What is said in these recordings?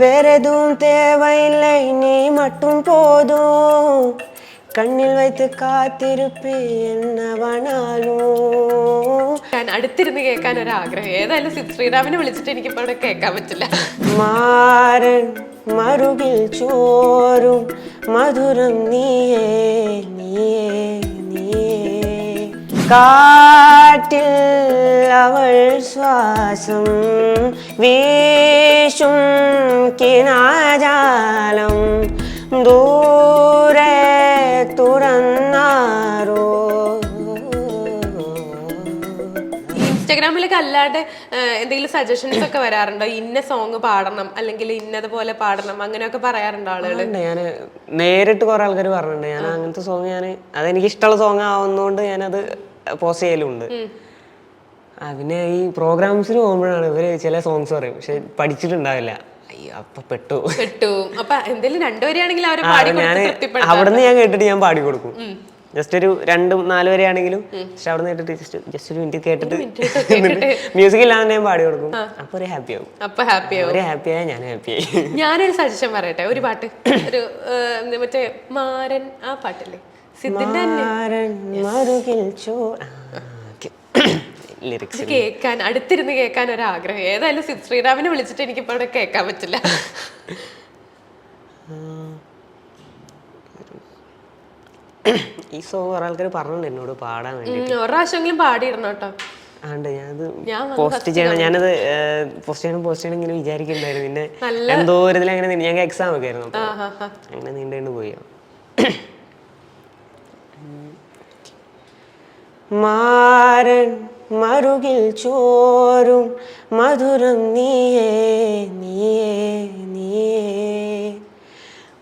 வேற எதுவும் தேவையில்லை நீ மட்டும் போதும் கண்ணில் வைத்து காத்திருப்பேன் என்னவனாலும் ഞാൻ അടുത്തിരുന്ന് കേൾക്കാൻ ഒരു ആഗ്രഹം ഏതായാലും സിദ് ശ്രീറാമിനെ വിളിച്ചിട്ട് എനിക്കിപ്പോ അവിടെ കേൾക്കാൻ പറ്റില്ല മാരൻ മറുകിൽ ചോരും മധുരം നീയേ നീയേ നീയേ കാറ്റിൽ അവൾ ശ്വാസം വീശും കിനാജാലം. ദൂരെ തുറന്നാരോ? ഇൻസ്റ്റാഗ്രാമിലൊക്കെ അല്ലാതെ എന്തെങ്കിലും സജഷൻസ് ഒക്കെ വരാറുണ്ടോ? ഇന്ന സോങ് പാടണം അല്ലെങ്കിൽ ഇന്നതുപോലെ പാടണം അങ്ങനെയൊക്കെ പറയാറുണ്ടോ ആളുകൾ ഞാൻ നേരിട്ട് കുറെ ആൾക്കാർ പറഞ്ഞിട്ടുണ്ട്. ഞാൻ അങ്ങനത്തെ സോങ് ഞാൻ അതെനിക്ക് ഇഷ്ടമുള്ള സോങ് ആവുന്നതുകൊണ്ട് ഞാനത് പോസ്റ്റ് ചെയ്യലുണ്ട് ആ, പിന്നെ ഈ പ്രോഗ്രാംസിന് പോകുമ്പോഴാണ് ഇവർ ചില സോങ്സ് പറയും. പക്ഷെ പഠിച്ചിട്ടുണ്ടാവില്ല. അയ്യോ അപ്പൊ പെട്ടു. കിട്ടും അപ്പൊ എന്തെങ്കിലും രണ്ടുപേരെയാണെങ്കിൽ അവരെ ആ, പാടി ഞാൻ കൊടുത്ത് തൃപ്തിപ്പെടുത്താം. അവിടുന്ന് ഞാൻ കേട്ടിട്ട് ഞാൻ പാടി കൊടുക്കും. ജസ്റ്റ് ഒരു രണ്ടും നാല് വരെ ആണെങ്കിലും പക്ഷെ അവിടെ നിന്ന് കേട്ടിട്ട് ജസ്റ്റ് ജസ്റ്റ് ഒരു മിനിറ്റ് കേട്ടിട്ട് മ്യൂസിക് ഇല്ലാതെ ഞാൻ പാടി കൊടുക്കും. അപ്പൊ ഒരു ഹാപ്പി ആവും. അപ്പൊ ഹാപ്പി ആവും. അവർ ഹാപ്പി ആയാൽ ഞാൻ ഹാപ്പി ആയി. ഞാനൊരു സജഷൻ പറയട്ടെ. ഒരു പാട്ട്. ഒരു ഏഹ്, മറ്റേ മാരൻ ആ പാട്ടില്ലേ? സിദ്ധിന്റെ തന്നെ മാരൻ മറുകിൽ ചോ ലിറിക്സ് കേൾക്കാൻ അടുത്തിരുന്ന് കേൾക്കാൻ ഒരു ആഗ്രഹം ഏതായാലും സിദ് ശ്രീറാമിനെ വിളിച്ചിട്ട് എനിക്ക് അവിടെ കേൾക്കാൻ പറ്റില്ല. ഈ സോങ് കുറെ ആൾക്കാർ പറഞ്ഞിട്ടുണ്ട് എന്നോട് പാടാൻ വേണ്ടി പാടിയിരുന്നു ഒരു പ്രാവശ്യമെങ്കിലും പാടിയിടണം കേട്ടോ. ആണ്ട് ഞാനത് പോസ്റ്റ് ചെയ്യണം ഞാനത് പോസ്റ്റ് ചെയ്യണം പോസ്റ്റ് ചെയ്യണം ഇങ്ങനെ വിചാരിക്കുന്നുണ്ടായിരുന്നു. പിന്നെ എന്തോ ഒരു ഇതിൽ അങ്ങനെ ഞങ്ങൾക്ക് എക്സാം ഒക്കെ ആയിരുന്നു അങ്ങനെ നീണ്ടു പോയി. മാരൻ മരുകിൽ ചോരും മധുരം നീയേ നീയേ നീയേ.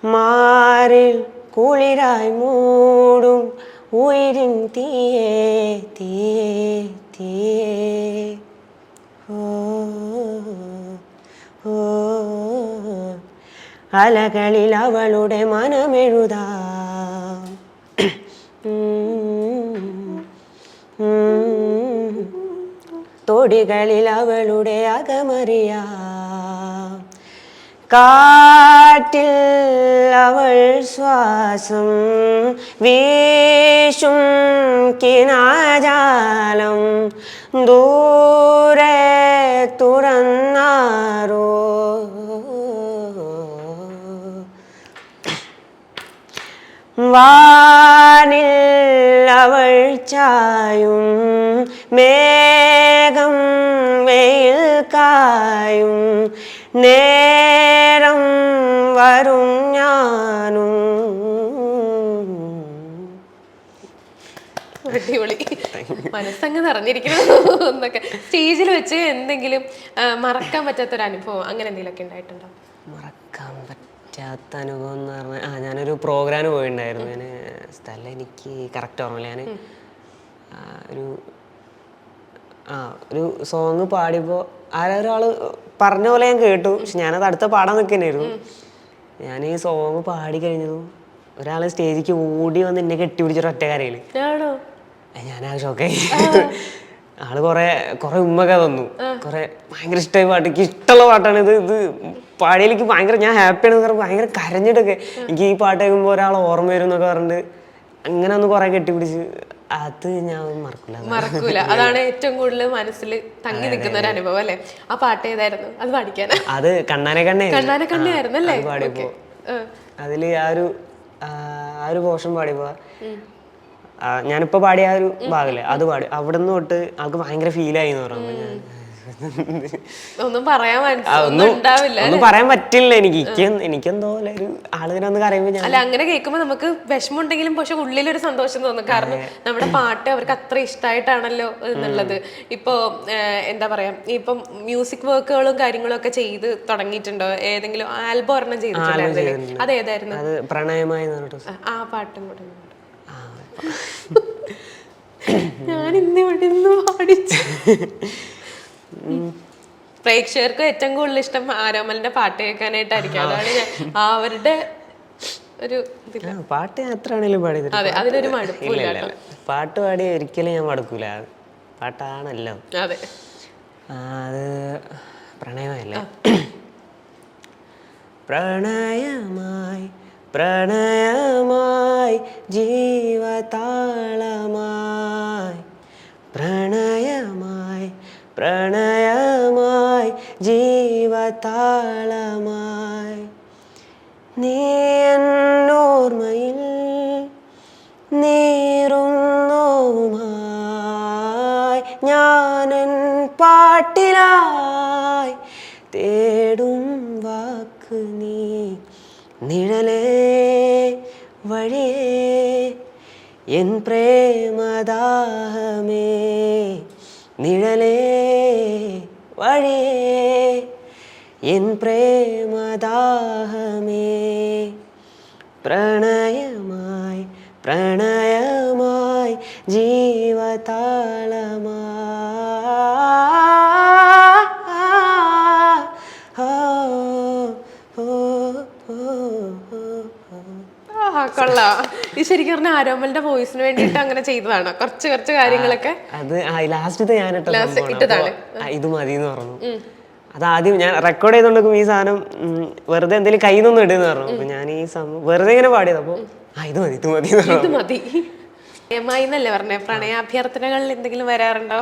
മാറിൽ കുളിരായി മൂടും ഉയരിൻ തീയേ തീയേ തീയേ. ഓ അലകളിൽ അവളുടെ മനമെഴുതാം. തൊടികളിൽ അവളുടെ അകമറിയ. കാറ്റിൽ അവൾ ശ്വാസം വീശും കിനാജാലം ദൂരെ തുറന്നാരോ വാനിൽ അവൾ ചായും മേഘം വെയിൽ കായും. നേരം വരും ഞാനും. അടിപൊളി. മനസ്സങ്ങ് നിറഞ്ഞിരിക്കുന്നു എന്നൊക്കെ. സ്റ്റേജിൽ വെച്ച് എന്തെങ്കിലും മറക്കാൻ പറ്റാത്തൊരു അനുഭവം അങ്ങനെ എന്തെങ്കിലുമൊക്കെ ഉണ്ടായിട്ടുണ്ടോ? മറക്കാൻ പറ്റാത്ത അനുഭവം എന്ന് പറഞ്ഞാൽ ആ ഞാനൊരു പ്രോഗ്രാമിന് പോയിട്ടുണ്ടായിരുന്നു ഞാൻ സ്ഥലം എനിക്ക് കറക്റ്റ് ഓർമ്മയില്ല. ഞാൻ ഒരു ആ ഒരു സോങ് പാടിയപ്പോൾ ആരൊരാൾ പറഞ്ഞ പോലെ ഞാൻ കേട്ടു. പക്ഷെ ഞാനത് അടുത്ത പാടാൻ നിൽക്കുന്നതായിരുന്നു ഞാൻ ഈ സോങ് പാടി കഴിഞ്ഞതും ഒരാൾ സ്റ്റേജിക്ക് ഓടി വന്ന് എന്നെ കെട്ടിപ്പിടിച്ചൊരു ഒറ്റ കരയിൽ ആ ഷോക്കായി ആൾ കൊറേ കൊറേ ഉമ്മൊക്കെ തന്നു. കൊറേ ഭയങ്കര ഇഷ്ടമായ പാട്ട്. എനിക്ക് ഇഷ്ടമുള്ള പാട്ടാണ് ഇത്. ഇത് പാടിയിലേക്ക് ഭയങ്കര ഞാൻ ഹാപ്പിയാണെന്ന് പറഞ്ഞ് ഭയങ്കര കരഞ്ഞിട്ടൊക്കെ എനിക്ക് ഈ പാട്ട് കേൾക്കുമ്പോൾ ഒരാൾ ഓർമ്മ വരും എന്നൊക്കെ പറഞ്ഞിട്ട് അങ്ങനെ ഒന്ന് കൊറേ കെട്ടിപ്പിടിച്ച് അത് ഞാൻ മറക്കില്ല മറക്കൂല. അതാണ് ഏറ്റവും കൂടുതൽ മനസ്സിൽ തങ്ങി നിൽക്കുന്ന ഒരു അനുഭവം അല്ലേ? ആ പാട്ട് ഏതായിരുന്നു? അത് പാടിക്കാൻ. അത് കണ്ണാനെ കണ്ണേ കണ്ണാനെ കണ്ണയായിരുന്നു അല്ലേ പാടിയപ്പോ. അതിൽ ആ ഒരു ആ ആ ഒരു പോഷൻ പാടിയപ്പോ ഞാനിപ്പോ പാടിയ ആ ഒരു ഭാഗല്ലേ അത് പാടി. അവിടെ നിന്ന് തൊട്ട് ആൾക്ക് ഭയങ്കര ഫീലായി എന്ന് പറഞ്ഞു. ഞാൻ ഒന്നും പറയാൻ ഒന്നും പറയാൻ പറ്റില്ല എനിക്ക്. എനിക്ക് എനിക്കെന്തോ ഒരു ആളുകൾ ഒന്ന് കരയുമ്പോ ഞാൻ അല്ല അങ്ങനെ കേൾക്കുമ്പോ നമുക്ക് വിഷമം ഉണ്ടെങ്കിലും പക്ഷെ ഉള്ളിലൊരു സന്തോഷം തോന്നും. കാരണം നമ്മുടെ പാട്ട് അവർക്ക് അത്ര ഇഷ്ടമായിട്ടാണല്ലോ എന്നുള്ളത്. ഇപ്പോ എന്താ പറയാ ഇപ്പം മ്യൂസിക് വർക്കുകളും കാര്യങ്ങളും ഒക്കെ ചെയ്ത് തുടങ്ങിയിട്ടുണ്ടോ? ഏതെങ്കിലും ആൽബം ഒരെണ്ണം ചെയ്തിട്ടുണ്ടായിരുന്നില്ലേ? അതേതായിരുന്നു? അത് പ്രണയമായി ആ, പാട്ടും കൂടെ. ഞാൻ ഇന്ന് ഇവിടെ നിന്ന് പാടിച്ചു. പ്രേക്ഷകർക്ക് ഏറ്റവും കൂടുതൽ ഇഷ്ടം ആരോമലിന്റെ പാട്ട് കേൾക്കാനായിട്ടായിരിക്കും. അതാണ് ഞാൻ അവരുടെ ഒരു പാട്ട് എത്ര ആണെങ്കിലും പാടി അതെ അതിനൊരു മടുപ്പില്ല. പാട്ട് പാടി ഒരിക്കലും ഞാൻ മടുക്കൂല. പാട്ടാണല്ലോ. അതെ. അത് പ്രണയമല്ലേ? പ്രണയമായി പ്രണയമായി. ജീവതാളമായി. പ്രണയമായി പ്രണയമായി ജീവതാളമായി. നീ എന്നോർമ്മയിൽ നീറും നോവുമായി ഞാനൻ പാട്ടിലായി തേടും വാക്ക് നീ നിഴലേ എൻ പ്രേമദാഹമേ നിഴലേ വഴിയേ എൻ പ്രേമദാഹമേ പ്രണയമായി പ്രണയമായി ജീവതാളമായി ആ കൊള്ളാം ഇത് ശരിക്കും പറഞ്ഞ ആരോമലിന്റെ വോയിസിന് വേണ്ടിയിട്ട് അങ്ങനെ ചെയ്തതാണ്. കുറച്ച് കുറച്ച് കാര്യങ്ങളൊക്കെ അത് ലാസ്റ്റത്തെ ഞാൻ. ഇട്ടതാണ്. ഇത് മതി എന്ന് പറഞ്ഞു. അത് ആദ്യം ഞാൻ റെക്കോർഡ് ചെയ്തോണ്ടിരിക്കും ഈ സാധനം വെറുതെ എന്തെങ്കിലും കയ്യിൽ നിന്നൊന്നും ഇടുന്ന് പറഞ്ഞു. അപ്പൊ ഞാൻ ഈ സംഭവം വെറുതെ ഇങ്ങനെ പാടിയത്. അപ്പൊ ആ ഇത് മതി ഇത് മതി ഇത് മതി. എന്നല്ലേ പറഞ്ഞേ? പ്രണയാഭ്യർത്ഥനകളിൽ എന്തെങ്കിലും വരാറുണ്ടോ?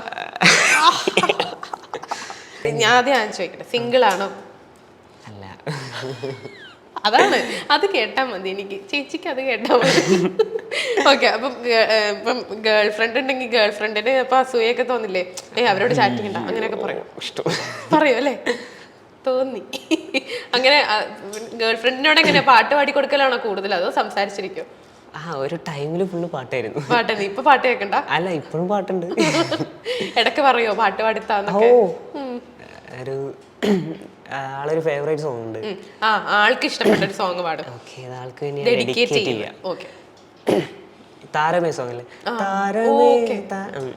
ഞാൻ ആദ്യം ആ ചോദിക്കട്ടെ സിംഗിൾ ആണോ അല്ല. അതാണ്. അത് കേട്ടാ മതി എനിക്ക്. ചേച്ചിക്ക് അത് കേട്ടാ മതി. ഓക്കെ അപ്പം ഇപ്പം ഗേൾ ഫ്രണ്ട് ഉണ്ടെങ്കിൽ ഗേൾ ഫ്രണ്ടിന് അപ്പൊ അസൂയൊക്കെ തോന്നില്ലേ? ഏ അവരോട് ചാറ്റ് ചെയ്യണ്ട അങ്ങനെയൊക്കെ പറയും. ഇഷ്ടം. പറയൂ അല്ലേ? തോന്നി. അങ്ങനെ ഗേൾ ഫ്രണ്ടിനോട് എങ്ങനെ പാട്ട് പാടി കൊടുക്കലാണോ കൂടുതൽ? അതോ സംസാരിച്ചിരിക്കും? ആ ഒരു ടൈമിൽ ഫുള്ള് പാട്ടായിരുന്നു. പാട്ടായിരുന്നു ഇപ്പൊ പാട്ട് കേൾക്കണ്ട അല്ല ഇപ്പോഴും പാട്ടുണ്ട്. ഇടയ്ക്ക് പറയോ? പാട്ട് പാടിത്താന്നൊക്കെ. ഒരു ആളൊരു ഫേവറേറ്റ് സോങ് ഉണ്ട് ഉം. ആ ആൾക്ക് ഇഷ്ടപ്പെട്ട ഒരു സോങ് പാടും ഓക്കെ അത് ആൾക്ക് വേണ്ടി ഡെഡിക്കേറ്റ് ഡെഡിക്കേറ്റ് ചെയ്യില്ല ചെയ്യാം ഓക്കെ താരമേ സോങ് അല്ലേ താരമേ okay. താ- ഉം.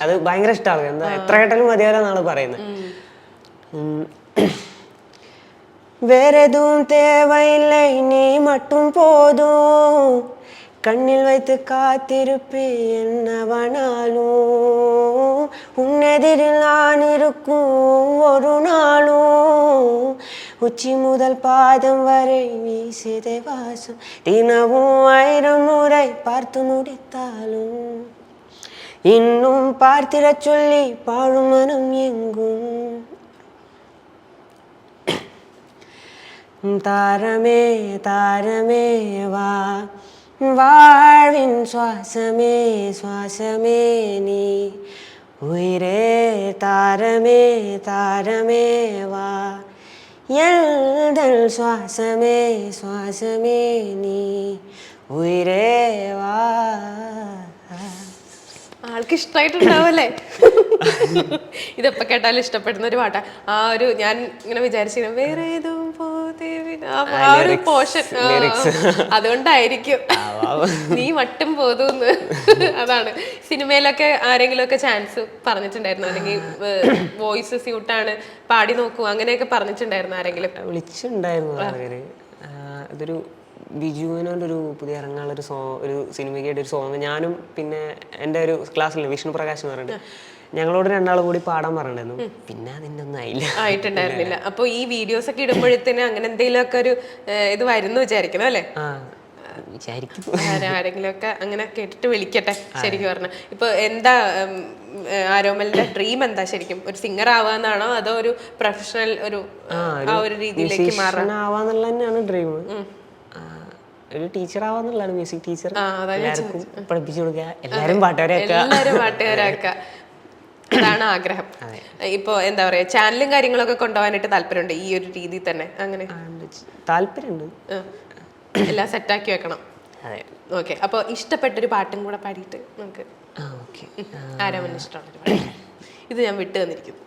അത് ഭയങ്കര ഇഷ്ടമാണ് എന്താ എത്ര കേട്ടാലും മതിയാലെന്നാണ് പറയുന്നത് ഉം. வேற எதுவும் தேவையில்லை நீ மட்டும் போதும் கண்ணில் வைத்து காத்திருப்பே என்னவனாலும். உன்னெதிரில் நான் இருக்கும் ஒரு நாளும். உச்சி முதல் பாதம் வரை வீசியதை வாசம். தினமும் ஆயிரம் முறை பார்த்து முடித்தாலும். இன்னும் பார்த்திடச் சொல்லி பாழும் மனம் எங்கும். தாரமே தாரமே வா. வாழ்வின் சுவாசமே சுவாசமே நீ. உயிரே தாரமே தாரமே வா. यल् சுவாசமே சுவாசமே நீ. உயிரே வா. ആൾക്ക് ഇഷ്ടമായിട്ടുണ്ടാവല്ലേ ഇതെപ്പോ കേട്ടാലും ഇഷ്ടപ്പെടുന്ന ഒരു പാട്ടാ. ആ ഒരു ഞാൻ ഇങ്ങനെ വിചാരിച്ചിരുന്നു വേറെ ഏതോ പോതെ ആ ഒരു പോഷൻ അതുകൊണ്ടായിരിക്കും. നീ മട്ടും പോതൂന്ന്. അതാണ്. സിനിമയിലൊക്കെ ആരെങ്കിലും ഒക്കെ ചാൻസ് പറഞ്ഞിട്ടുണ്ടായിരുന്നു. അല്ലെങ്കിൽ വോയിസ് സ്യൂട്ടാണ് പാടി നോക്കൂ അങ്ങനെയൊക്കെ പറഞ്ഞിട്ടുണ്ടായിരുന്നു ആരെങ്കിലും. വിളിച്ചിട്ടുണ്ടായിരുന്നു ആൾക്കാര്. ബിജുവിനോട് ഒരു പുതിയ ഇറങ്ങാനുള്ള ഒരു സോ ഒരു സിനിമയ്ക്കായിട്ട് ഒരു സോങ് ഞാനും പിന്നെ എന്റെ ഒരു ക്ലാസ്സിൽ വിഷ്ണു പ്രകാശ് എന്ന് പറഞ്ഞിട്ട് ഞങ്ങളോട് രണ്ടാളും കൂടി പാടാൻ പറഞ്ഞിട്ടുണ്ടായിരുന്നു. പിന്നെ അതിന്റെ ഒന്നും ആയില്ല. ആയിട്ടുണ്ടായിരുന്നില്ല. അപ്പോൾ ഈ വീഡിയോസ് ഒക്കെ ഇടുമ്പോഴത്തേന് അങ്ങനെ എന്തെങ്കിലും ഒക്കെ ഒരു ഇത് വരുന്നു വിചാരിക്കണം അല്ലേ? ആ ആരെങ്കിലും ഒക്കെ അങ്ങനെ കേട്ടിട്ട് വിളിക്കട്ടെ ശരിക്കും പറഞ്ഞ. ഇപ്പൊ എന്താ ആരോമലിന്റെ ഡ്രീം എന്താ ശരിക്കും? ഒരു സിംഗർ ആവാന്നാണോ അതോ ഒരു പ്രൊഫഷണൽ ഒരു ആ ഒരു രീതിയിലേക്ക് മാറാൻ? ആവാന്നുള്ള തന്നെയാണ് ഡ്രീം ഒരു ടീച്ചർ ആവാന്നുള്ളതാണ് മ്യൂസിക് ടീച്ചർ എല്ലാവർക്കും പഠിപ്പിച്ചു കൊടുക്കുക എല്ലാവരും പാട്ടുകാരാക്കുക അതാണ് ആഗ്രഹം. ഇപ്പോ എന്താ പറയാ ചാനലും കാര്യങ്ങളൊക്കെ കൊണ്ടുപോകാനായിട്ട് താല്പര്യമുണ്ട് ഈ ഒരു രീതി തന്നെ അങ്ങനെ? താല്പര്യമുണ്ട്. എല്ലാം സെറ്റാക്കി വെക്കണം. ഓക്കെ അപ്പൊ ഇഷ്ടപ്പെട്ടൊരു പാട്ടും കൂടെ പാടിയിട്ട് നമുക്ക് ആരാമന് ഇഷ്ടമുള്ളൊരു പാട്ട്? ഇത് ഞാൻ വിട്ടു തന്നിരിക്കുന്നു.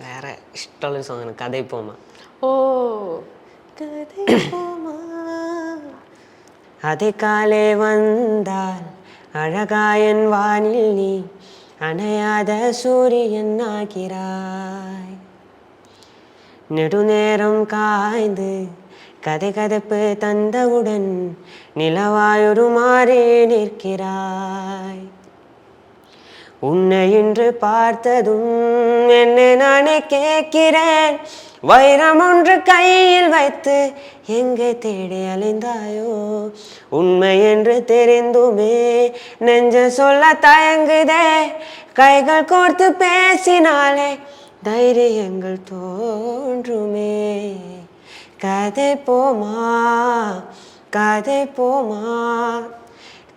വേറെ ഇഷ്ടമുള്ളൊരു സോങ്ങാണ് കഥയിപ്പോമ്മ ഓ அதிகாலை வந்தால் அழகாயன் வானில் நீ அணையாத சூரியன் ஆகிறாய் நெடுநேரம் காய்ந்து கதை கதப்பு தந்தவுடன் நிலவாயொரு மாறி நிற்கிறாய் உன்னை இன்று பார்த்ததும் என்ன நானே கேட்கிறேன். வைரம் ஒன்று கையில் வைத்து எங்கே தேடி அலைந்தாயோ? உண்மை என்று தெரிந்துமே நெஞ்ச சொல்ல தயங்குதே. கைகள் கோர்த்து பேசினாலே தைரியங்கள் தோன்றுமே. கதை போமா கதை போமா.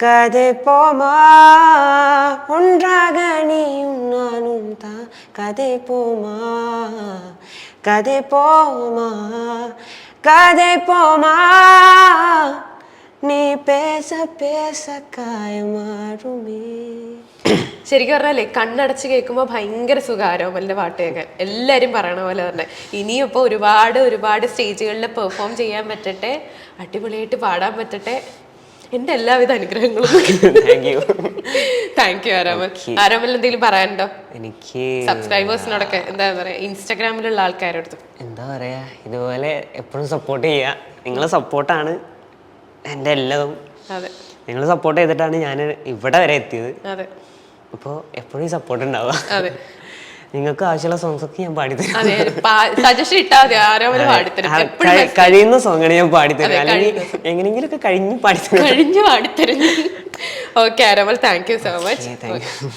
கதை போமா ஒன்றாக நீயும் நானும் தான் கதை போமா கதை போமா கதை போமா நீ பேச பேச കായമാറുമേ ശരിക്കും പറഞ്ഞാലേ കണ്ണടച്ച് കേൾക്കുമ്പോൾ ഭയങ്കര സുഖാരോമലിന്റെ പാട്ട് കേൾക്കാൻ എല്ലാരും പറയണ പോലെ തന്നെ ഇനിയും ഇപ്പോൾ ഒരുപാട് ഒരുപാട് സ്റ്റേജുകളിൽ പെർഫോം ചെയ്യാൻ പറ്റട്ടെ അടിപൊളിയായിട്ട് പാടാൻ പറ്റട്ടെ എന്റെ എല്ലാവിധ അനുഗ്രഹങ്ങളും. Thank you thank you Aromal Aromal എന്തെങ്കിലും പറയാനുണ്ടോ? എനിക്ക് സബ്സ്ക്രൈബേഴ്സിനോടൊക്കെ എന്താ പറയാ? ഇൻസ്റ്റാഗ്രാമിലുള്ള ആൾക്കാരോട് എന്താ പറയാ? ഇതുപോലെ എപ്പോഴും സപ്പോർട്ട് ചെയ്യുക നിങ്ങളെ സപ്പോർട്ടാണ് എന്റെ എല്ലതും. അതെ. നിങ്ങൾ സപ്പോർട്ട് ചെയ്തിട്ടാണ് ഞാൻ ഇവിടെ വരെ എത്തിയത്. അതെ. അപ്പോൾ എപ്പോഴും സപ്പോർട്ട് ഉണ്ടാവുക. അതെ. നിങ്ങൾക്ക് ആവശ്യമുള്ള സോങ്സ് ഒക്കെ ഞാൻ പാടിത്തരും. കഴിയുന്ന സോങ്ങാണ് ഞാൻ പാടിത്തരും. അല്ലെങ്കിൽ അല്ലെങ്കിൽ എങ്ങനെയെങ്കിലുമൊക്കെ കഴിഞ്ഞ് പാടിത്തരും. കഴിഞ്ഞ് പാടിത്തരും. Okay അരവൽ thank you so much thank you